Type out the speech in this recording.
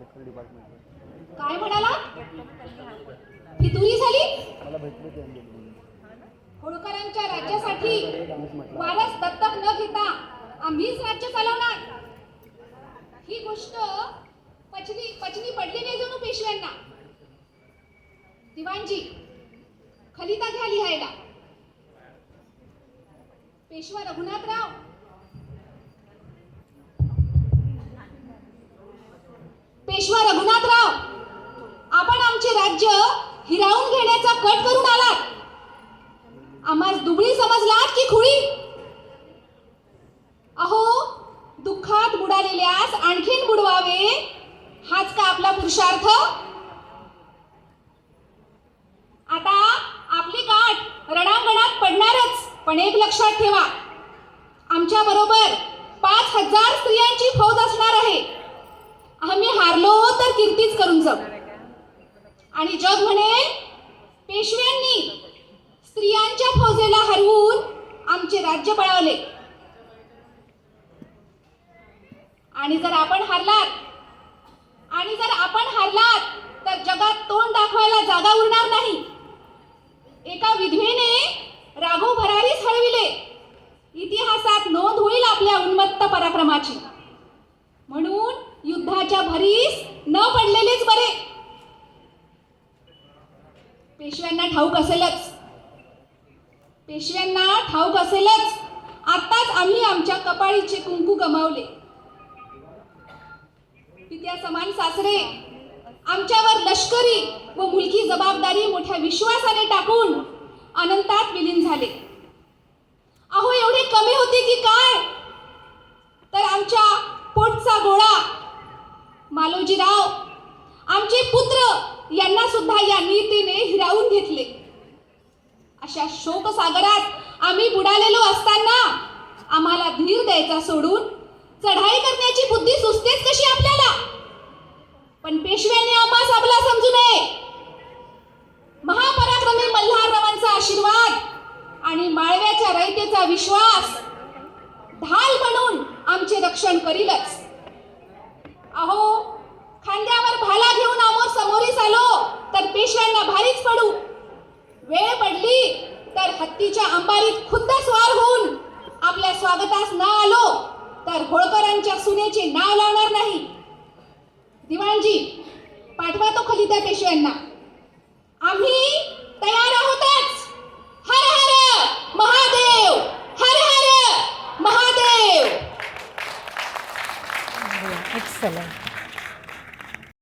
Agriculture department काय म्हणाला? फितुरी झाली? मला भेटले ते अंजली होळकरांच्या राज्यासाठी वारस दत्तक न घेता आम्हीच राज्य चालवणार. ही गोष्ट पचनी पचनी पडली नाही जणू पेशव्यांना. दिवाणजी खलिता घ्या लिहायला. पेशवा रघुनाथराव पेशवा रघुनाथराव आपण आमचे राज्य हिरावून घेण्याचा कट करून आलात. आम्हाला दुबळी समजलात की खुळी? अहो दुःखात बुडालेल्यास आणखीन बुडवावे हाच का आपला पुरुषार्थ? आता आपली गाठ रणांगणात पडणारच पण एक लक्षात ठेवा. आमच्या बरोबर पाच हजार स्त्रियांची फौज असणार आहे. आम्ही हारलो तर कीर्तीच करून जाऊ. आणि जग म्हणे पेशव्यांनी स्त्रियांच्या फौजेला हरवून आमचे राज्य पळवले आणि जर आपण हारलात आणि जर आपण हारलात तर जगात तोंड दाखवायला जागा उरणार नाही. एका विधवेने राघव भरारीस हरविले. इतिहासात नोंद होईल आपल्या उन्मत्त पराक्रमाची. न पडलेलेच बरे. पेशव्यांना ठाऊक असेलच. पेशव्यांना ठाऊक असेलच. आताच आम्ही आमच्या कपाळीचे कुंकू गमावले. पित्या समान सासरे आमच्यावर लष्करी व मुलकी जबाबदारी मोठ्या विश्वासाने टाकून अनंतात विलीन झाले. अहो एवढे कमी होते की काय? तर आमच्या पोटचा गोळा मालोजीराव आमचे पुत्र यांना सुद्धा या नीतीने हिरावून घेतले. अशा शोकसागरात आम्ही बुडालेलो असताना आम्हाला धीर द्यायचा सोडून चढाई करण्याची बुद्धी सुचतेच कशी आपल्याला? पण पेशव्यांनी आम्हा आपला समजू नये. महापराक्रमी मल्हाररावांचा आशीर्वाद आणि माळव्याच्या रयतेचा विश्वास ढाल म्हणून आमचे रक्षण करीलच. अहो पेशव्यांना पडू. वेळ पडली तर हत्तीच्या अंबारीत खुद्द स्वार होऊन आपल्या स्वागतास ना आलो तर होळकरांच्या सुनेचे नाव लावणार नाही. दिवाणजी पाठवा तो खलिता पेशव्यांना आम्ही तयार आहोतच. हर हर महादेव हर हर महादेव. एक्सलंट